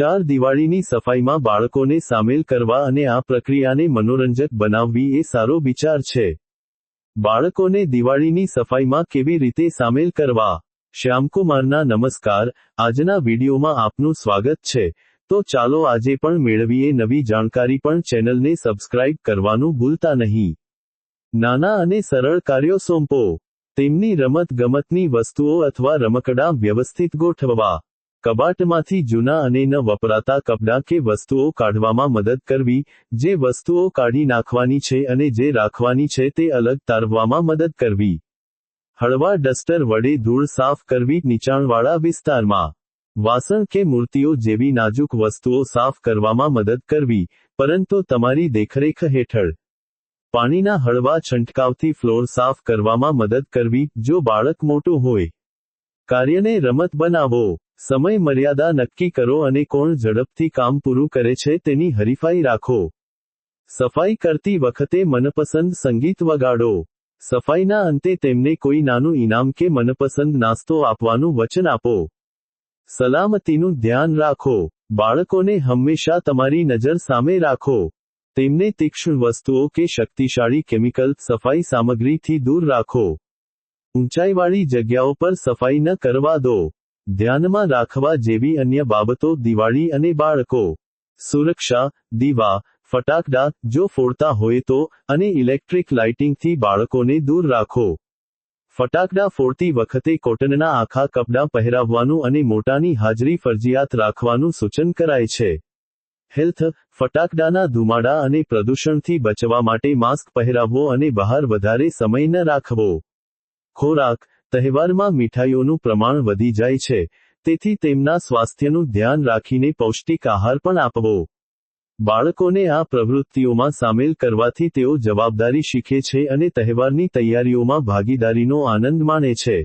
ચાર દિવાળીની સફાઈમાં બાળકોને સામેલ કરવા અને આ પ્રક્રિયાને મનોરંજક બનાવવી એ સારો વિચાર છે. બાળકોને દિવાળીની સફાઈમાં કેવી રીતે સામેલ કરવા? શ્યામકુમારના નમસ્કાર. આજના વિડીયોમાં આપનું સ્વાગત છે. તો ચાલો આજે પણ મેળવીએ નવી જાણકારી પણ ચેનલને સબસ્ક્રાઇબ કરવાનું ભૂલતા નહીં. નાના અને સરળ કાર્યો સોંપો. તેમની રમત ગમતની વસ્તુઓ અથવા રમકડાં વ્યવસ્થિત ગોઠવવા. કબાટમાંથી જૂના અને ન વપરાતા કપડાં કે વસ્તુઓ કાઢવામાં મદદ કરવી, જે વસ્તુઓ કાઢી નાખવાની છે અને જે રાખવાની છે તે અલગ તારવવામાં મદદ કરવી. હળવા ડસ્ટર વડે ધૂળ સાફ કરવી નીચાણવાળા વિસ્તારમાં. વાસણ કે મૂર્તિઓ જેવી નાજુક વસ્તુઓ સાફ કરવામાં મદદ કરવી, પરંતુ તમારી દેખરેખ હેઠળ. પાણીના હળવા છંટકાવથી ફ્લોર સાફ કરવામાં મદદ કરવી, જો બાળક મોટું હોય. કાર્યને રમત બનાવો. સમય મર્યાદા નક્કી કરો અને કોણ ઝડપથી કામ પૂરું કરે છે તેની હરીફાઈ રાખો. સફાઈ કરતી વખતે મનપસંદ સંગીત વગાડો. સફાઈના અંતે તેમને કોઈ નાનું ઇનામ કે મનપસંદ નાસ્તો આપવાનું વચન આપો. સલામતીનું ધ્યાન રાખો. બાળકોને હંમેશા તમારી નજર સામે રાખો. તેમને તીક્ષ્ણ વસ્તુઓ કે શક્તિશાળી કેમિકલ સફાઈ સામગ્રીથી દૂર રાખો. ઊંચાઈવાળી જગ્યાઓ પર સફાઈ ન કરવા દો. ધ્યાનમાં રાખવા જેવી અન્ય બાબતો દિવાળી અને બાળકો. સુરક્ષા, દીવા, ફટાકડા, જો ફોડતા હોય તો, અને ઇલેક્ટ્રિક લાઇટિંગથી બાળકોને દૂર રાખો. ફટાકડા ફોડતી વખતે કોટનના આખા કપડાં પહેરાવવાનું અને મોટાની હાજરી ફરજિયાત રાખવાનું સૂચન કરાય છે. હેલ્થ, ફટાકડાના ધુમાડા અને પ્રદૂષણથી બચવા માટે માસ્ક પહેરાવવો અને બહાર વધારે સમય ન રાખવો. ખોરાક તહેવારમાં મીઠાઈઓનું પ્રમાણ વધી જાય છે, તેથી તેમના સ્વાસ્થ્યનું ધ્યાન રાખીને પૌષ્ટિક આહાર પણ આપવો. બાળકોને આ પ્રવૃત્તિઓમાં સામેલ કરવાથી તેઓ જવાબદારી શીખે છે અને તહેવારની તૈયારીઓમાં ભાગીદારીનો આનંદ માણે છે.